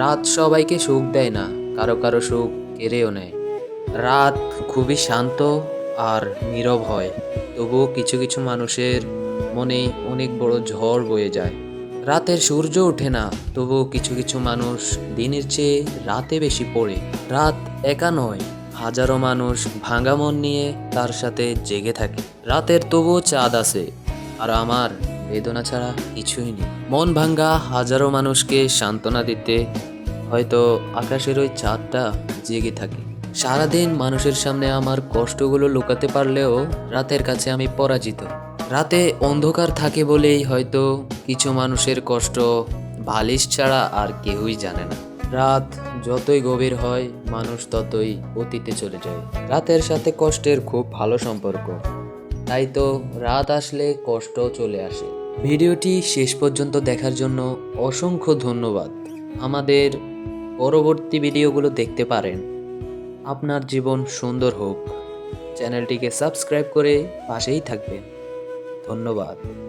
রাত সবাইকে সুখ দেয় না, কারও কারও সুখ কেড়েও নেয়। রাত খুবই শান্ত আর নীরব হয়, তবুও কিছু কিছু মানুষের মনে অনেক বড় ঝড় বয়ে যায়। রাতের সূর্য ওঠে না, তবুও কিছু কিছু মানুষ দিনের চেয়ে রাতে বেশি পড়ে। রাত একা নয়, হাজারো মানুষ ভাঙা মন নিয়ে তার সাথে জেগে থাকে। রাতের তবুও চাঁদ আছে আর আমার বেদনা ছাড়া কিছুই নেই। মন ভাঙ্গা হাজারো মানুষকে সান্ত্বনা দিতে হয়তো আকাশের ওই চাঁদটা জেগে থাকে। সারাদিন মানুষের সামনে আমার কষ্টগুলো লুকাতে পারলেও রাতের কাছে আমি পরাজিত। রাতে অন্ধকার থাকে বলেই হয়তো কিছু মানুষের কষ্ট বালিশ ছাড়া আর কেউই জানে না। রাত যতই গভীর হয়, মানুষ ততই অতীতে চলে যায়। রাতের সাথে কষ্টের খুব ভালো সম্পর্ক। তাই তো রাত আসলে কষ্ট চলে আসে। ভিডিওটি শেষ পর্যন্ত দেখার জন্য অসংখ্য ধন্যবাদ। আমাদের পরবর্তী ভিডিওগুলো দেখতে পারেন। আপনার জীবন সুন্দর হোক। চ্যানেলটিকে সাবস্ক্রাইব করে পাশেই থাকবেন। ধন্যবাদ।